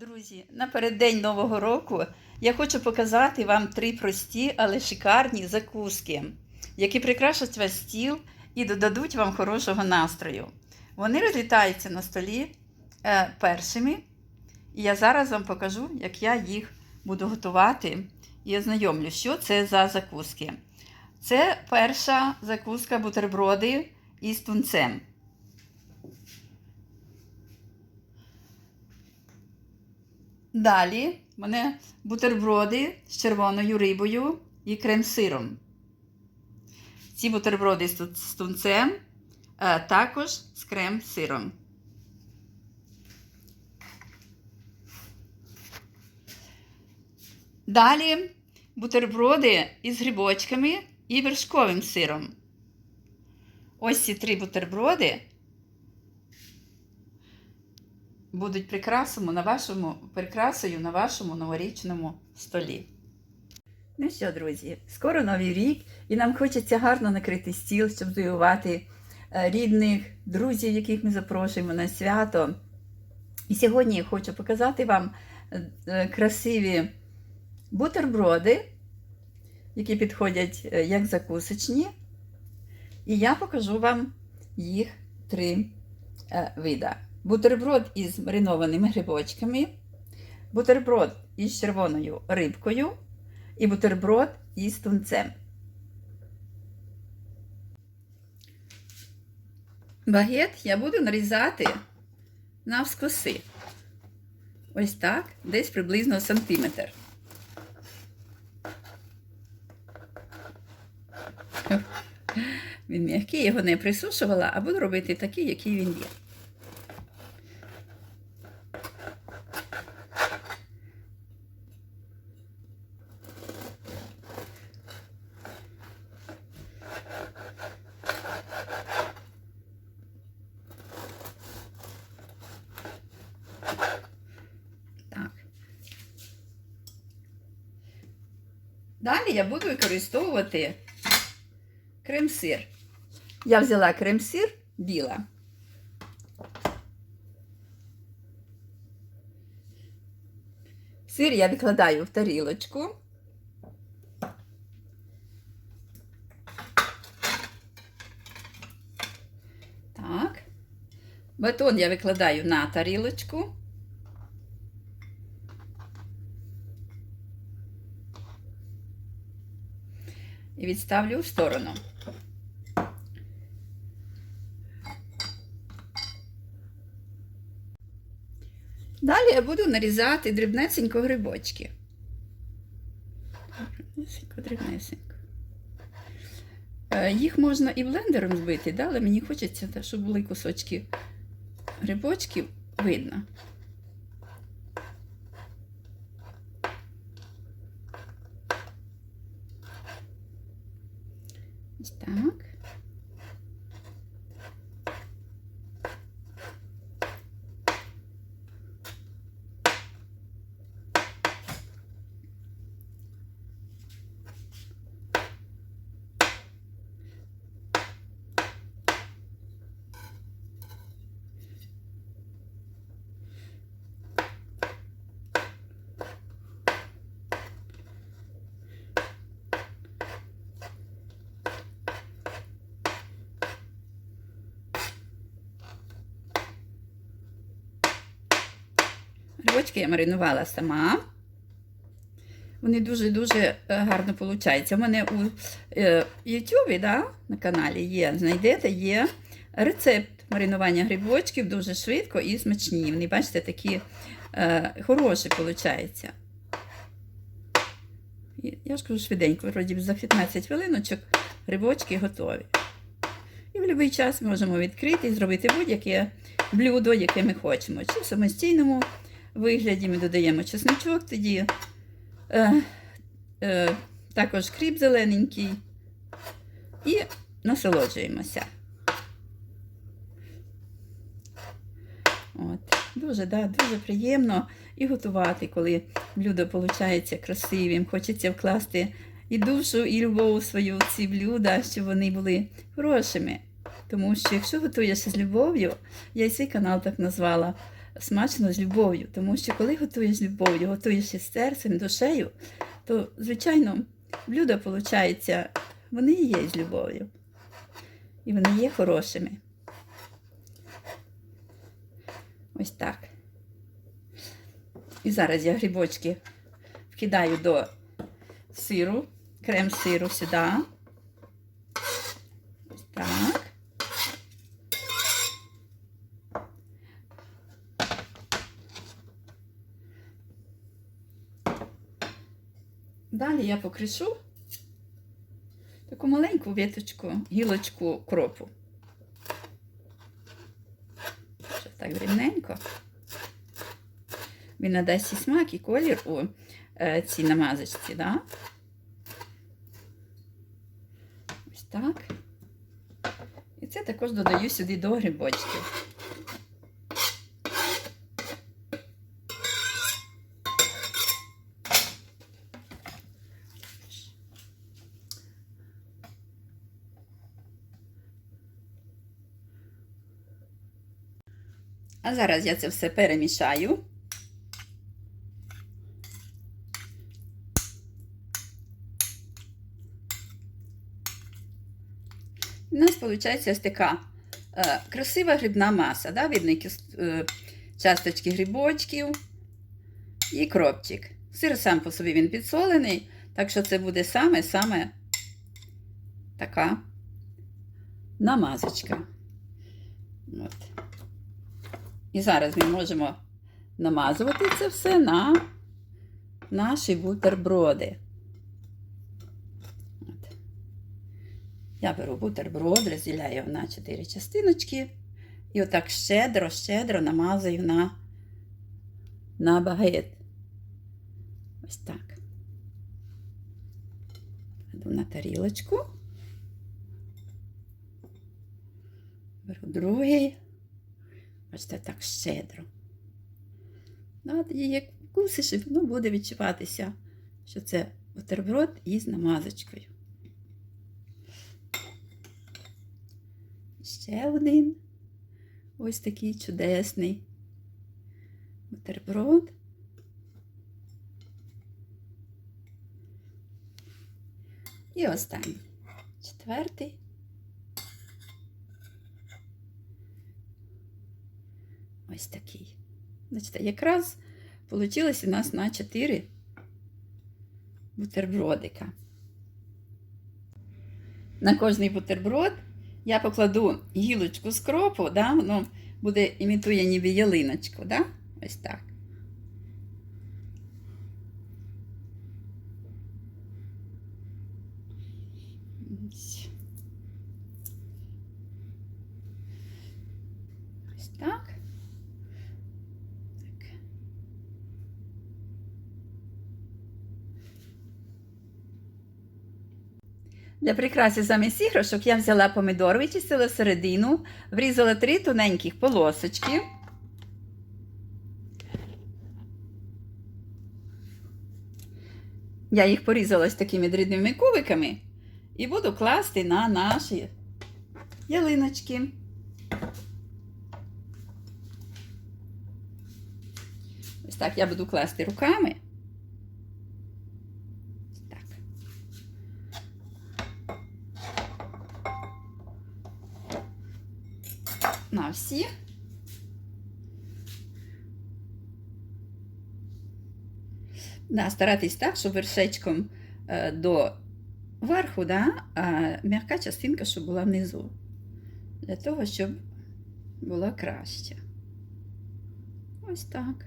Друзі, напереддень Нового року я хочу показати вам три прості, але шикарні закуски, які прикрашать ваш стіл і додадуть вам хорошого настрою. Вони розлітаються на столі е, першими, і я зараз вам покажу, як я їх буду готувати і ознайомлю, що це за закуски. Це перша закуска бутерброди із тунцем. Далі в мене бутерброди з червоною рибою і крем-сиром. Ці бутерброди з тунцем, а також з крем-сиром. Далі бутерброди із грибочками і вершковим сиром. Ось ці три бутерброди будуть прикрасами на вашому, прикрасою на вашому новорічному столі. Ну що, друзі, скоро новий рік, і нам хочеться гарно накрити стіл, щоб здивувати е, рідних, друзів, яких ми запрошуємо на свято. І сьогодні я хочу показати вам е, е, красиві бутерброди, які підходять як закусочні. І я покажу вам їх три вида. Бутерброд із маринованими грибочками, бутерброд із червоною рибкою і бутерброд із тунцем. Багет я буду нарізати навскоси. Ось так, десь приблизно сантиметр. Він м'який, його не присушувала, а буду робити такий, який він є. Так. Далі я буду використовувати крем-сир. Я взяла крем-сир біла. Сир я викладаю в тарілочку. Так. Батон я викладаю на тарілочку. І відставлю в сторону. Далі я буду нарізати дрібнесенько грибочки. Дрібнесенько, дрібнесенько. Е, Їх можна і блендером збити, але мені хочеться, щоб були кусочки грибочків видно. Ось так. Грибочки я маринувала сама. Вони дуже-дуже е, гарно получаються. У мене у е, YouTube да, на каналі є, знайдете, є рецепт маринування грибочків дуже швидко і смачні. Вони, бачите, такі е, хороші. І, Я ж кажу швиденько, вроді за 15 хвилиночок грибочки готові. І в будь-який час можемо відкрити і зробити будь-яке блюдо, яке ми хочемо. Чи в самостійному вигляді ми додаємо чесничок, тоді е, е, також кріп зелененький і насолоджуємося. От. Дуже, да, дуже приємно і готувати, коли блюдо виходить красивим. Хочеться вкласти і душу, і любов свою в ці блюда, щоб вони були хорошими. Тому що якщо готуєш з любов'ю, я і свій канал так назвала, смачно з любов'ю. Тому що коли готуєш з любов'ю, готуєш із серцем, душею, то, звичайно, блюда, виходить, вони є з любов'ю. І вони є хорошими. Ось так. І зараз я грибочки вкидаю до сиру, крем сиру сюди. Ось так. Далі я покришу таку маленьку віточку, гілочку кропу. Щоб так рівненько. Він надасть і смак, і колір у е, цій намазочці, да? Ось так. І це також додаю сюди до грибочків. А зараз я це все перемішаю. У нас виходить ось така е, красива грибна маса. Да? Видно, які е, часточки грибочків і кропчик. Сир сам по собі він підсолений, так що це буде саме-саме така намазочка. От. І зараз ми можемо намазувати це все на наші бутерброди. От. Я беру бутерброд, розділяю його на 4 частиночки. І отак щедро-щедро намазую на, на багет. Ось так. Кладу на тарілочку. Беру другий. Бачите, так щедро. Ну, і як вкусиш, і воно буде відчуватися, що це бутерброд із намазочкою. Ще один ось такий чудесний бутерброд. І останній, четвертий. Ось такий. Значить, якраз вийшло у нас на 4 бутербродика. На кожний бутерброд я покладу гілочку скропу, да? воно буде імітує ніби ялиночку, да? ось так. Ось. Ось так. Так. Для прикраси замість іграшок я взяла помідор, вичистила середину, врізала три тоненьких полосочки. Я їх порізала ось такими дрібними кубиками і буду класти на наші ялиночки. Ось так я буду класти руками. Ось Так. На всі. Да, старатись так, щоб вершечком е, до верху, да, а м'яка частинка, щоб була внизу. Для того, щоб була краще. Ось так.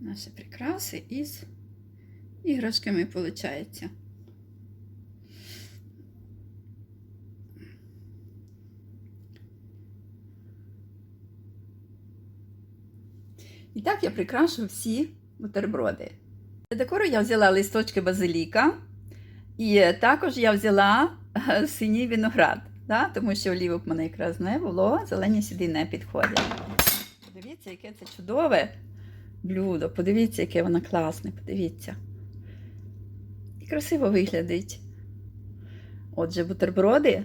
Наші прикраси із іграшками виходить. І так я прикрашу всі бутерброди. Для декору я взяла листочки базиліка, і також я взяла е, синій виноград, да? тому що олівок в мене якраз не було, зелені сюди не підходять. Подивіться, яке це чудове блюдо. Подивіться, яке воно класне, подивіться. І красиво виглядить. Отже, бутерброди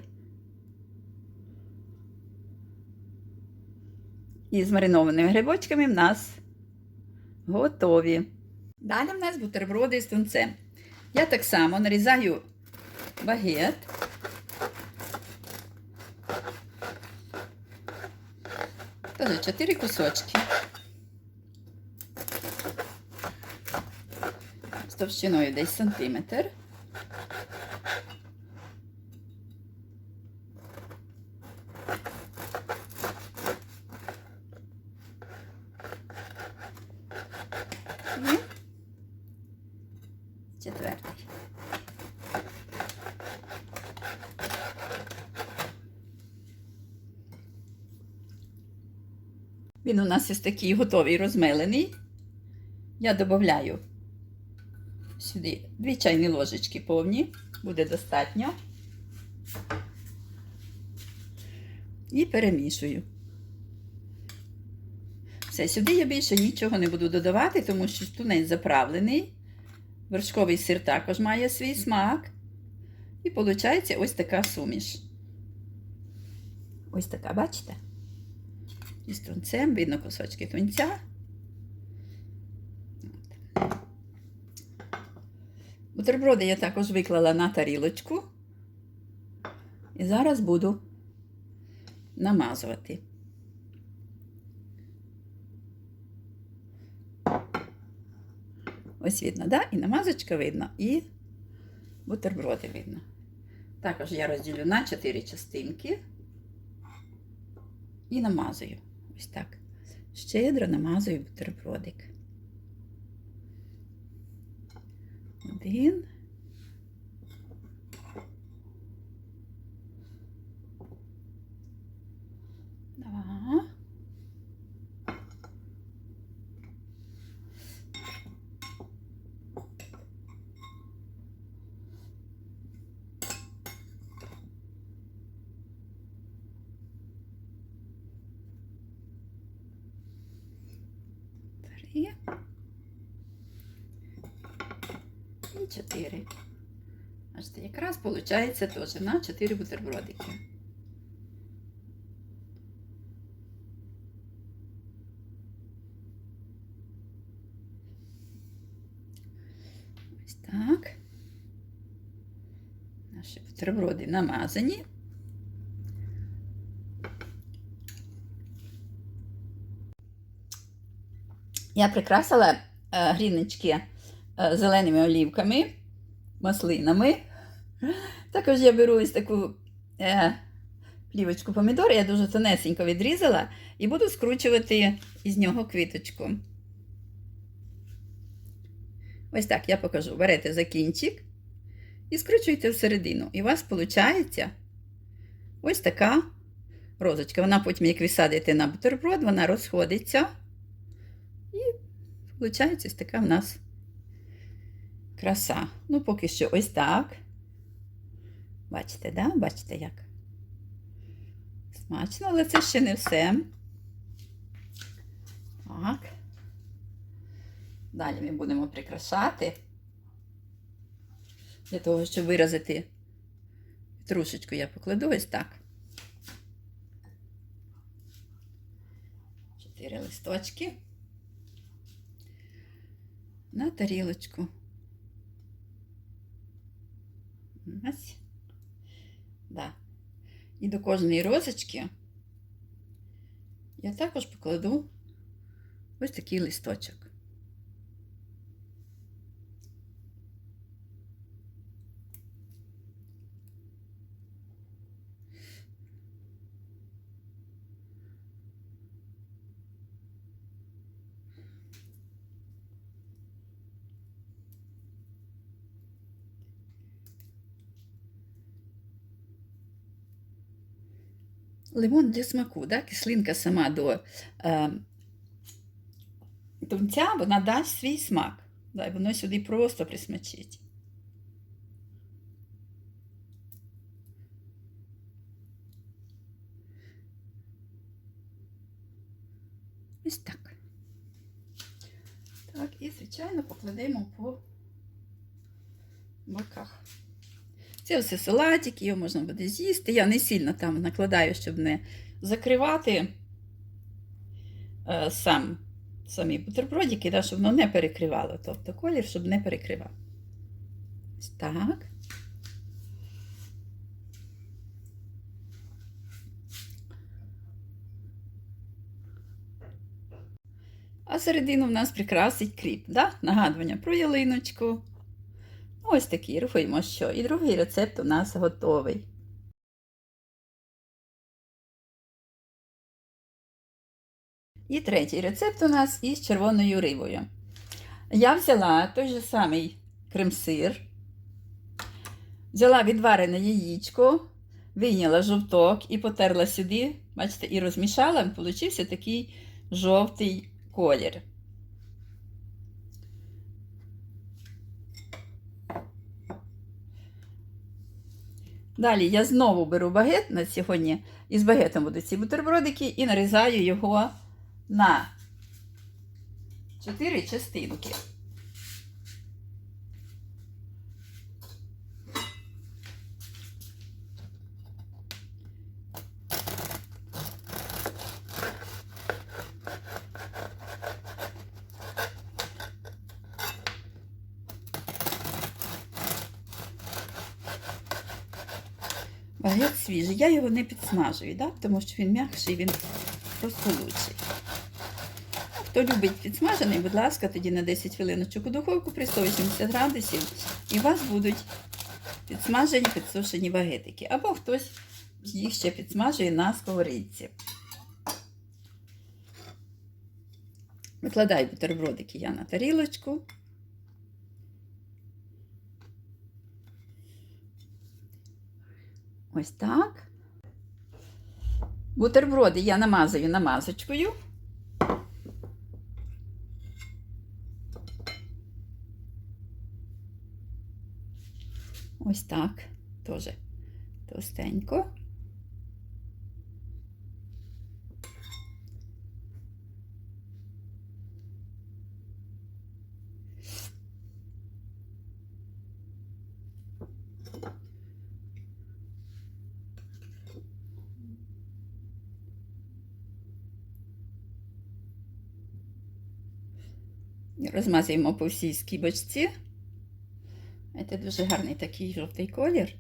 І з маринованими грибочками в нас готові. Далі в нас бутерброди з тунцем. Я так само нарізаю багет. Теж 4 кусочки. З товщиною десь сантиметр. І четвертий. Він у нас ось такий готовий розмелений. Я додаю сюди дві чайні ложечки повні, буде достатньо. І перемішую. Все, сюди я більше нічого не буду додавати, тому що тунець заправлений. Вершковий сир також має свій смак. І виходить ось така суміш. Ось така, бачите? Із тунцем, видно кусочки тунця. Бутерброди я також виклала на тарілочку. І зараз буду намазувати. Ось видно, да? І намазочка видно, і бутерброди видно. Також я розділю на 4 частинки і намазую. Ось так. Щедро намазую бутербродик. Один. Два. Три. І чотири. Бачите, виходить теж на 4 бутербродики. Ось так. Наші бутерброди намазані. Я прикрасила е, гріночки е, зеленими олівками, маслинами. Також я беру ось таку е, плівочку помідор, я дуже тонесенько відрізала і буду скручувати із нього квіточку. Ось так я покажу. Берете за кінчик і скручуєте всередину. І у вас виходить ось така розочка. Вона потім, як ви садите на бутерброд, вона розходиться. І виходить ось така в нас краса. Ну, поки що ось так. Бачите, да? Бачите як? Смачно, але це ще не все. Так. Далі ми будемо прикрашати. Для того, щоб виразити трушечку, я покладу ось так. Чотири листочки на тарілочку. Ось. Да. І до кожної розочки я також покладу ось такий листочок. Лимон для смаку, да? кислинка сама до е, тунця, вона дасть свій смак. Да, і воно сюди просто присмачить. Ось так. Так, і, звичайно, покладемо по боках. Це все салатики, його можна буде з'їсти. Я не сильно там накладаю, щоб не закривати. е, сам, самі бутербродики, да, щоб воно не перекривало. Тобто колір, щоб не перекривав. Так. А середину в нас прикрасить кріп, да? нагадування про ялиночку. Ось такий, рухаємо що. І другий рецепт у нас готовий. І третій рецепт у нас із червоною рибою. Я взяла той же самий крем-сир, взяла відварене яєчко, вийняла жовток і потерла сюди, бачите, і розмішала, получився такий жовтий колір. Далі я знову беру багет на сьогодні, із багетом будуть ці бутербродики, і нарізаю його на 4 частинки. Багет свіжий. Я його не підсмажую, да? тому що він м'якший, він просто лучший. Хто любить підсмажений, будь ласка, тоді на 10 хвилиночок у духовку при 180 градусів, і у вас будуть підсмажені, підсушені багетики. Або хтось їх ще підсмажує на сковорідці. Викладаю бутербродики я на тарілочку. Ось так. Бутерброди я намазую намазочкою. Ось так. Теж товстенько. Розмазуємо по всій скибочці. Це дуже гарний такий жовтий колір.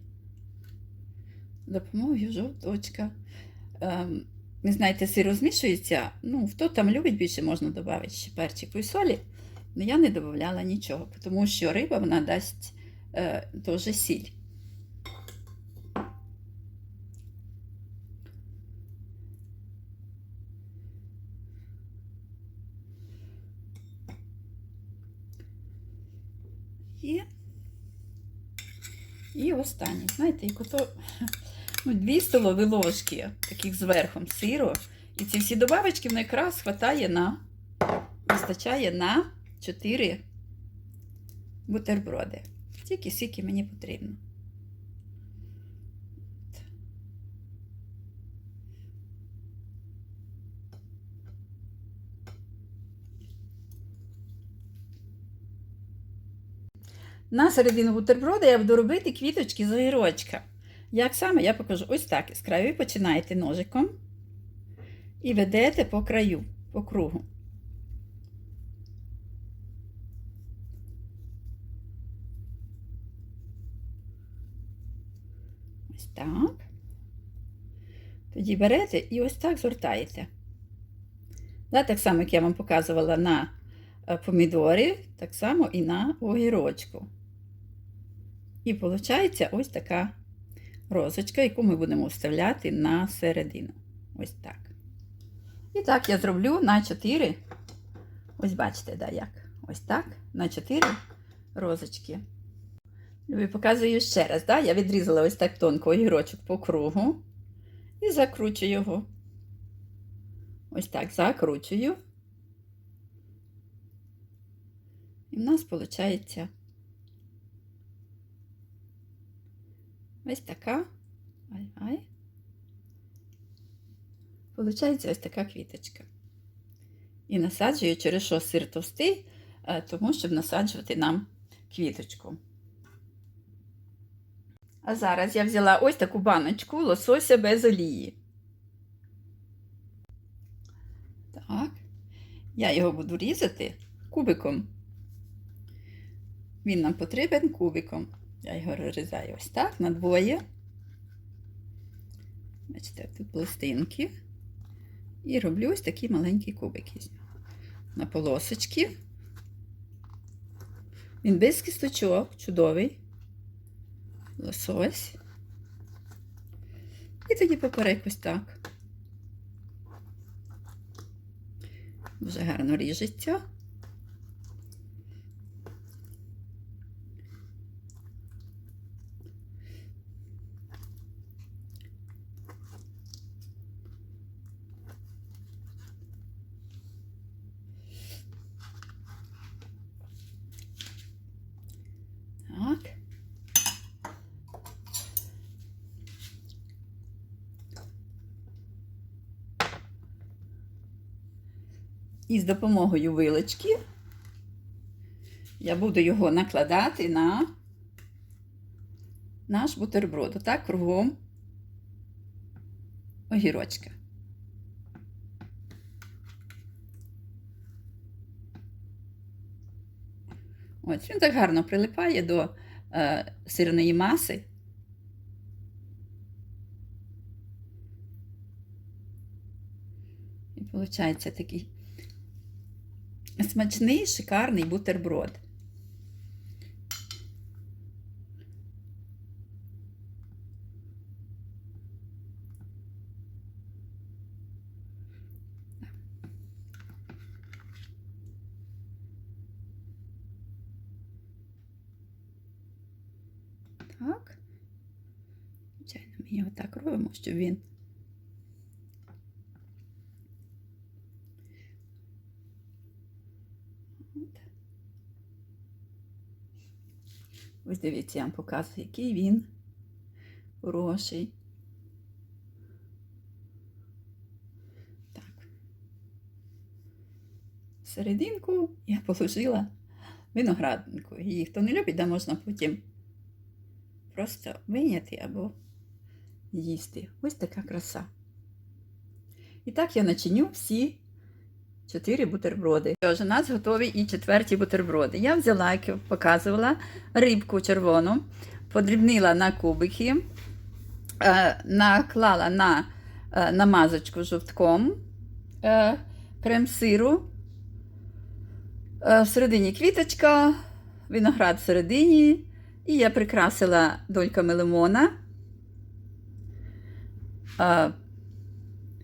Допомогою жовточка. Ем, не знаєте, сир розмішується. Ну, хто там любить, більше можна додати ще перчику і солі. Але я не додавала нічого, тому що риба вона дасть е, теж сіль. І, і останні. Знаєте, як ото ну, дві столові ложки таких зверху сиру. І ці всі добавочки в якраз хватає на, вистачає на 4 бутерброди. Тільки скільки мені потрібно. На середину бутерброда я буду робити квіточки з огірочка. Як саме, я покажу ось так. З краю починаєте ножиком і ведете по краю, по кругу. Ось так. Тоді берете і ось так згортаєте. Так само, як я вам показувала на е, помідорі, так само і на огірочку. І виходить ось така розочка, яку ми будемо вставляти на середину. Ось так. І так я зроблю на 4. Ось бачите, да, як. Ось так, на 4 розочки. Любі, показую ще раз, да? я відрізала ось так тонко огірочок по кругу і закручую його. Ось так закручую. І в нас виходить ось така. Ай-ай. Получається ось така квіточка. І насаджую через що сир товстий, е, тому щоб насаджувати нам квіточку. А зараз я взяла ось таку баночку лосося без олії. Так, Я його буду різати кубиком. Він нам потрібен кубиком. Я його розрізаю ось так на двоє. Бачите, тут пластинки. І роблю ось такі маленькі кубики. На полосочки. Він без кісточок, чудовий. Лосось. І тоді поперек ось так. Дуже гарно ріжеться. Так. І з допомогою вилочки я буду його накладати на наш бутерброд. Отак кругом огірочка. Ось він так гарно прилипає до е, сирної маси. І виходить такий смачний, шикарний бутерброд. Так. Звичайно, ми його так робимо, щоб він От. Ось дивіться, я вам показую, який він хороший. Так. Серединку я положила виноградинку. Її хто не любить, да можна потім просто виняти або їсти. Ось така краса. І так я начиню всі чотири бутерброди. Тож, у нас готові і четверті бутерброди. Я взяла, як показувала, рибку червону, подрібнила на кубики, е, наклала на е, намазочку жовтком е, крем сиру. Всередині квіточка, виноград всередині. І я прикрасила дольками лимона,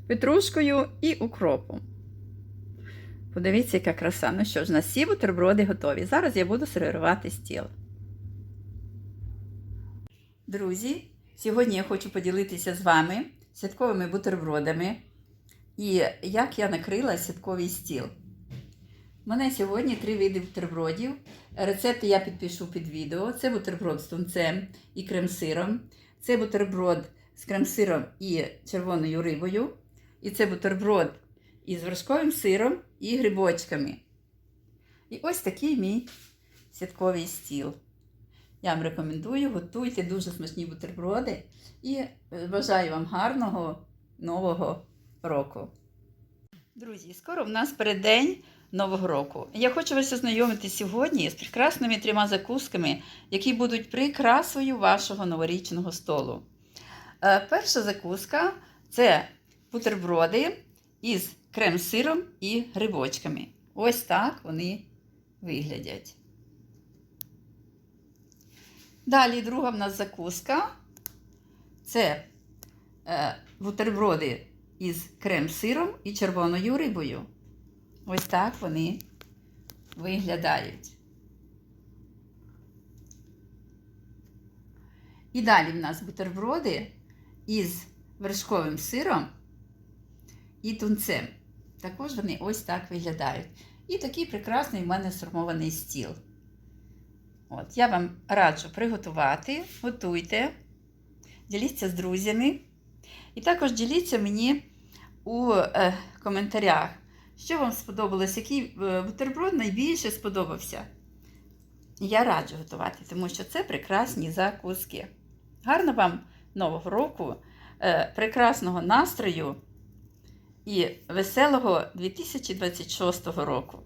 петрушкою і укропом. Подивіться, яка краса. Ну що ж, на всі бутерброди готові. Зараз я буду сервірувати стіл. Друзі, сьогодні я хочу поділитися з вами святковими бутербродами і як я накрила святковий стіл. У мене сьогодні три види бутербродів. Рецепти я підпишу під відео. Це бутерброд з тунцем і крем-сиром. Це бутерброд з крем-сиром і червоною рибою. І це бутерброд із вершковим сиром і грибочками. І ось такий мій святковий стіл. Я вам рекомендую, готуйте дуже смачні бутерброди і е, бажаю вам гарного нового року. Друзі, скоро в нас переддень Нового року. Я хочу вас ознайомити сьогодні з прекрасними трьома закусками, які будуть прикрасою вашого новорічного столу. Е, Перша закуска це бутерброди із крем-сиром і грибочками. Ось так вони виглядять. Далі друга в нас закуска це е, бутерброди із крем-сиром і червоною рибою. Ось так вони виглядають. І далі в нас бутерброди із вершковим сиром і тунцем. Також вони ось так виглядають. І такий прекрасний в мене сформований стіл. От, Я вам раджу приготувати, готуйте, діліться з друзями. І також діліться мені у е, коментарях, що вам сподобалось, який е, бутерброд найбільше сподобався. Я раджу готувати, тому що це прекрасні закуски. Гарно вам Нового року, е, прекрасного настрою і веселого 2026 року!